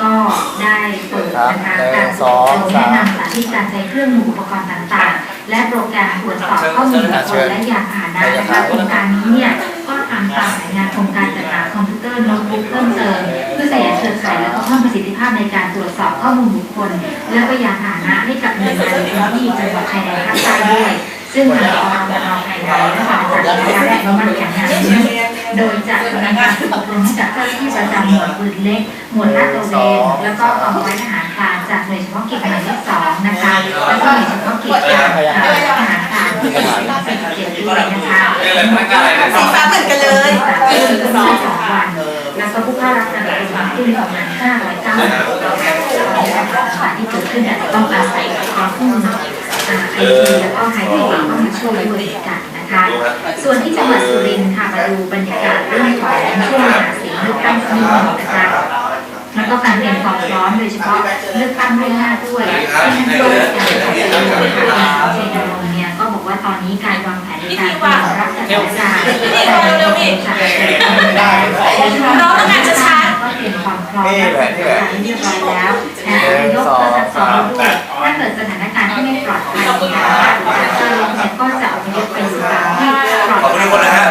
ค่ะก็ได้เปิดนะคะการตรวจสอบแนะนำสาธิตการใช้เครื่องมืออุปกรณ์ต่างๆ และโปรแกรมตรวจสอบข้อมูลบุคคลและยานพาหนะนะคะโครงการนี้เนี่ยก็ทำตามแผนงานโครงการจัดหาคอมพิวเตอร์โน้ตบุ๊กเพิ่มเติมเพื่อขยายเครือข่ายและก็เพิ่มประสิทธิภาพในการตรวจสอบข้อมูลบุคคล และก็ยานพาหนะให้กับหน่วยงานในพื้นที่จังหวัดชายแดนภาคใต้ด้วยซึ่งทางกองมนภาย โดยจะดำเนินการฝึกอบรมให้กับเจ้าหน้าที่ประจำหมวดปืนเล็ก หมวดลาดตระเวนแล้วก็กองร้อยทหารพรานจากหน่วยเฉพาะกิจหมายที่สองนะคะแล้วก็หน่วยเฉพาะกิจจากเอ่อทหารพรานที่สี่สิบเจ็ดด้วยนะคะสีฟ้าเหมือนกันเลยสองสองวันแล้วก็ผู้เข้ารับการอบรมขึ้นประมาณ590ต่างๆที่เกิดขึ้นอาจจะต้องอาศัยความร่วมมือไอทีแล้วก็ไฮเทคเข้ามาช่วยด้วยกัน นะคะ ส่วนที่จังหวัดสุรินทร์ค่ะมาดูบรรยากาศเรื่องของช่วงหาเสียงเลือกตั้งที่นี่นะคะแล้วก็การเตรียมความพร้อมโดยเฉพาะเลือกตั้งล่วงหน้าด้วยที่นั่นด้วยการจัดการเลือกตั้งเชนดรงเนี่ยก็บอกว่าตอนนี้การวางแผนในการเตรียมรับสถานการณ์การเมืองจากเกิดขึ้นแล้วร้องงานช้าก็เตรียมความพร้อมและการเรียบร้อยแล้วแทนนายกและสสด้วย ก็จะเอายพไปสู่ต่างที่ปลอดขอบคุณทุกคนนะฮะ